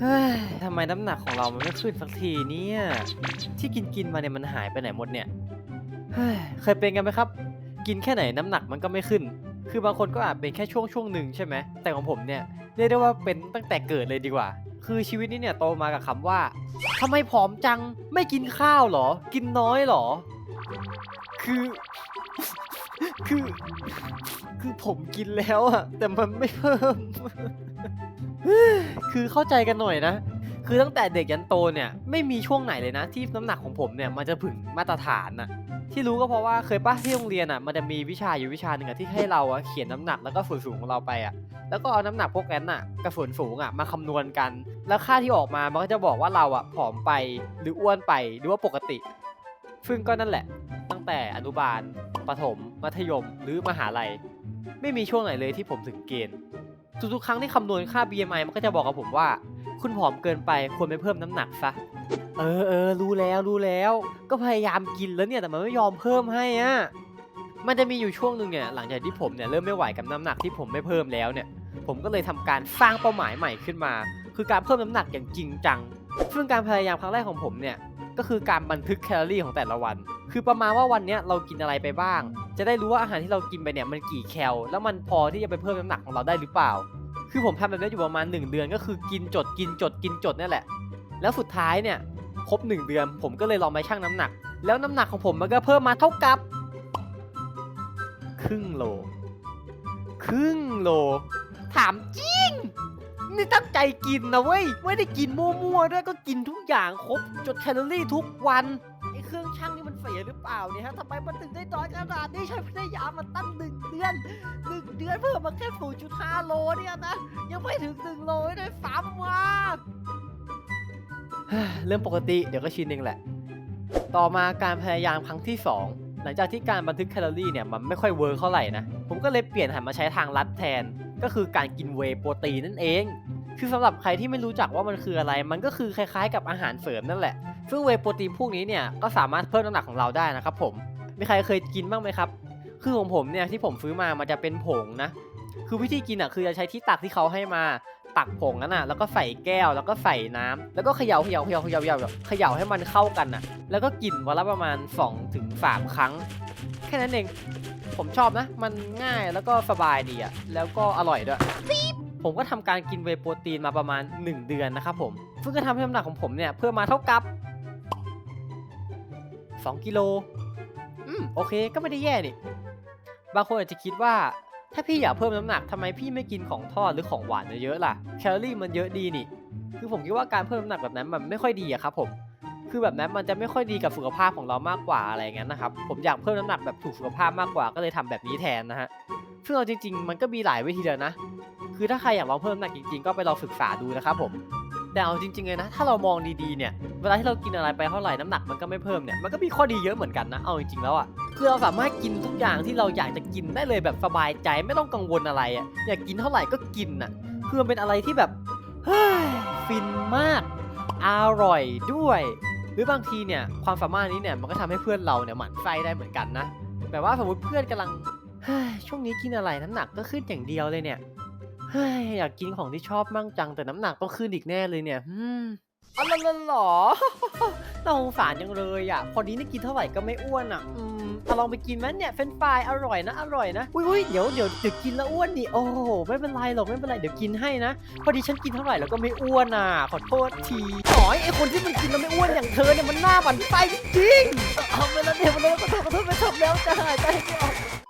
เฮ้ยทำไมน้ำหนักของเรามันไม่ขึ้นสักทีเนี่ย ที่กินกินมาเนี่ยมันหายไปไหนหมดเนี่ย เฮ้ย เคยเป็นกันไหมครับ กินแค่ไหนน้ำหนักมันก็ไม่ขึ้น คือบางคนก็อาจเป็นแค่ช่วงช่วงหนึ่งใช่ไหม แต่ของผมเนี่ยเรียกได้ว่าเป็นตั้งแต่เกิดเลยดีกว่า คือชีวิตนี้เนี่ยโตมากับคำว่าทำไมผอมจัง ไม่กินข้าวหรอ กินน้อยหรอ คือ คือ คือผมกินแล้วอะแต่มันไม่เพิ่ม คือเข้าใจกันหน่อยนะ คือตั้งแต่เด็กยันโตเนี่ยไม่มีช่วงไหนเลยนะ ที่น้ำหนักของผมเนี่ยมันจะถึงมาตรฐานน่ะที่รู้ก็เพราะว่าเคยป้าที่โรงเรียนอะมันจะมีวิชาอยู่วิชาหนึ่งอะที่ให้เราอะเขียนน้ำหนักแล้วก็ส่วนสูงของเราไปอะแล้วก็เอาน้ำหนักพวกนั้นอะกับส่วนสูงอะมาคำนวณกัน แล้วค่าที่ออกมามันก็จะบอกว่าเราอะผอมไปหรืออ้วนไปหรือว่าปกติซึ่งก็นั่นแหละ ตั้งแต่อนุบาลประถม มัธยม หรือมหาลัย ไม่มีช่วงไหนเลยที่ผมถึงเกณฑ์ ทุกๆครั้งที่คำนวณค่า BMI มันก็จะบอกกับผมว่า คุณผอมเกินไปควรไปเพิ่มน้ำหนักซะ เออเออรู้แล้วรู้แล้ว ก็พยายามกินแล้วเนี่ยแต่มันไม่ยอมเพิ่มให้อะมันจะมีอยู่ช่วงหนึ่งเนี่ยหลังจากที่ผมเนี่ยเริ่มไม่ไหวกับน้ำหนักที่ผมไม่เพิ่มแล้วเนี่ย ผมก็เลยทำการสร้างเป้าหมายใหม่ขึ้นมา คือการเพิ่มน้ำหนักอย่างจริงจัง ซึ่งการพยายามครั้งแรกของผมเนี่ยก็คือการบันทึกแคลอรี่ของแต่ละวัน คือประมาณว่าวันเนี้ยเรากินอะไรไปบ้าง จะได้รู้ว่าอาหารที่เรากินไปเนี่ยมันกี่แคลแล้วมันพอที่จะไปเพิ่มน้ำหนักของเราได้หรือเปล่า คือผมทำแบบนี้อยู่ประมาณ 1 เดือนก็คือกินจดกินจดกินจดนี่แหละ แล้วสุดท้ายเนี่ยครบ 1 เดือน ผมก็เลยลองไปชั่งน้ำหนัก แล้วน้ำหนักของผมมันก็เพิ่มมาเท่ากับ ครึ่งโล ครึ่งโล ถามจริง นี่ตั้งใจกินนะเว้ย ไม่ได้กินมั่วๆด้วยก็กินทุกอย่างครบ จดแคลอรี่ทุกวัน เครื่องช่างนี่มันเสียหรือเปล่าเนี่ยฮะทำไมมันถึงได้น้อยขนาดนี้ใช้พยายามมาตั้งหนึ่งเดือนหนึ่งเดือนเพิ่มมาแค่0.5โลเนี่ยนะ ยังไม่ถึง1โลเลยซ้ำว่าเรื่องปกติเดี๋ยวก็ชินเองแหละ ต่อมาการพยายามครั้งที่ 2 หลังจากที่การบันทึกแคลอรี่เนี่ยมันไม่ค่อยเวิร์กเท่าไหร่นะ ผมก็เลยเปลี่ยนหันมาใช้ทางลัดแทน ก็คือการกินเวโปรตีนนั่นเอง คือสำหรับใครที่ไม่รู้จักว่ามันคืออะไร มันก็คือคล้ายๆ กับอาหารเสริมนั่นแหละ ซึ่งเวโปรตีนพวกนี้เนี่ยก็สามารถเพิ่มน้ำหนักของเราได้นะครับผมมีใครเคยกินบ้างไหมครับคือของผมเนี่ยที่ผมซื้อมามันจะเป็นผงนะ คือวิธีกินอะคือจะใช้ที่ตักที่เขาให้มาตักผงนั้นอะแล้วก็ใส่แก้วแล้วก็ใส่น้ำแล้วก็เขย่าเขย่าเขย่าเขย่าเขย่าเขย่าให้มันเข้ากันอะ แล้วก็กินวันละประมาณ2ถึง3ครั้ง แค่นั้นเองผมชอบนะ มันง่ายแล้วก็สบายดีอะแล้วก็อร่อยด้วยผมก็ทำการกินเวโปรตีนมาประมาณ 1 เดือนนะครับผมซึ่งก็ทำให้น้ำหนักของผมเนี่ยเพิ่มมาเท่ากับ 2 กิโล อืม โอเค ก็ไม่ได้แย่นี่ บางคนอาจจะคิดว่า ถ้าพี่อยากเพิ่มน้ำหนักทำไมพี่ไม่กินของทอดหรือของหวานเยอะๆล่ะ แคลอรี่มันเยอะดีนี่ คือผมคิดว่าการเพิ่มน้ำหนักแบบนั้นมันไม่ค่อยดีอะครับผม คือแบบนั้นมันจะไม่ค่อยดีกับสุขภาพของเรามากกว่าอะไรอย่างนั้นนะครับ ผมอยากเพิ่มน้ำหนักแบบถูกสุขภาพมากกว่า ก็เลยทำแบบนี้แทนนะฮะ ซึ่งเอาจริง ๆ มันก็มีหลายวิธีเลยนะ คือถ้าใครอยากลองเพิ่มน้ำหนักจริง ๆ ก็ไปลองศึกษาดูนะครับผม แต่เอาจริงๆเลยนะ ถ้าเรามองดีๆเนี่ย เวลาที่เรากินอะไรไปเท่าไหร่น้ำหนักมันก็ไม่เพิ่มเนี่ย มันก็มีข้อดีเยอะเหมือนกันนะ เอาจริงๆแล้วอะ คือเราสามารถกินทุกอย่างที่เราอยากจะกินได้เลยแบบสบายใจไม่ต้องกังวลอะไรอะ อยากกินเท่าไหร่ก็กินอะ คือมันเป็นอะไรที่แบบเฮ้ยฟินมาก อร่อยด้วย หรือบางทีเนี่ยความสามารถนี้เนี่ยมันก็ทำให้เพื่อนเราเนี่ยหมั่นไส้ได้เหมือนกันนะ แบบว่าสมมติเพื่อนกำลังช่วงนี้กินอะไรน้ำหนักก็ขึ้นอย่างเดียวเลยเนี่ย เฮ้ยอยากกินของที่ชอบมั่งจังแต่น้ำหนักต้องขึ้นอีกแน่เลยเนี่ยอืมอ๋อเหรอเหรอเรอน่าสงสารจังเลยอะ พอดีนี่กินเท่าไหร่ก็ไม่อ้วนอะ อืมเอาลองไปกินไหมเนี่ยเฟรนฟรายอร่อยนะอร่อยนะ อุ้ยอุ้ยเดี๋ยวเดี๋ยวเดี๋ยวกินแล้วอ้วนดิ โอ้โหไม่เป็นไรหรอกไม่เป็นไรเดี๋ยวกินให้นะ พอดีฉันกินเท่าไหร่แล้วก็ไม่อ้วนอะ ขอโทษทีหน่อยไอคนที่มันกินแล้วไม่อ้วนอย่างเธอเนี่ยมันหน้าบันไส้จริงๆเอาไปแล้วเดี๋ยวมันแล้วขอโทษขอโทษไม่ทำแล้วจะหายใจไม่ออก